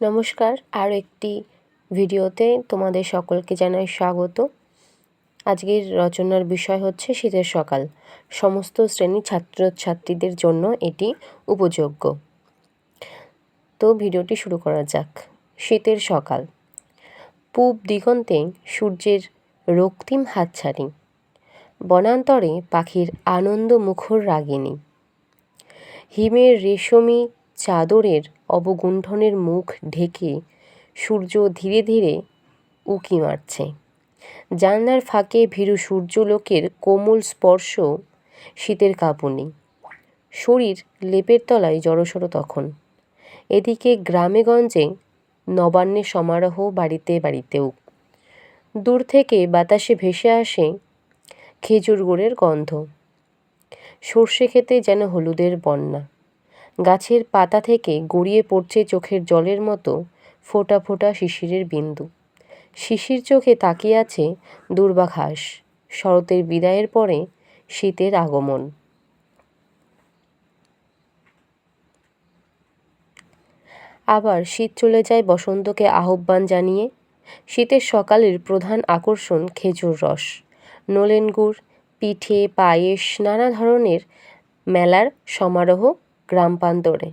নমস্কার আর একটি ভিডিওতে তোমাদের সকলকে জানাই স্বাগত। আজকের রচনার বিষয় হচ্ছে শীতের সকাল। সমস্ত শ্রেণির ছাত্রছাত্রীদের জন্য এটি উপযোগ্য। তো ভিডিওটি শুরু করা যাক। শীতের সকাল। পূব দিগন্তে সূর্যের রক্তিম হাতছানি। বনান্তরে পাখির আনন্দ মুখর রাগিনী। হিমের রেশমি চাদরের অবগুণ্ঠনের মুখ ঢেকে সূর্য ধীরে ধীরে উকি মারছে। জানলার ফাঁকে ভীরু সূর্যলোকের কোমল স্পর্শ শীতের কাঁপুনি। শরীর লেপের তলায় জড়সড় তখন। এদিকে গ্রামেগঞ্জে নবান্নের সমারোহ বাড়িতে বাড়িতেও। দূর থেকে বাতাসে ভেসে আসে খেজুর গুড়ের গন্ধ। সর্ষে খেতে যেন হলুদের বন্যা। গাছের পাতা থেকে গড়িয়ে পড়ছে চোখের জলের মতো ফোঁটা ফোঁটা শিশিরের বিন্দু। শিশির চোখে তাকিয়ে আছে দুর্বাঘাস। শরতের বিদায়ের পরে শীতের আগমন। আবার শীত চলে যায় বসন্তকে আহ্বান জানিয়ে। শীতের সকালের প্রধান আকর্ষণ খেজুর রস। নলেন গুড়, পিঠে, পায়েস, নানা ধরনের মেলার সমারোহ গ্রাম প্রান্তরে।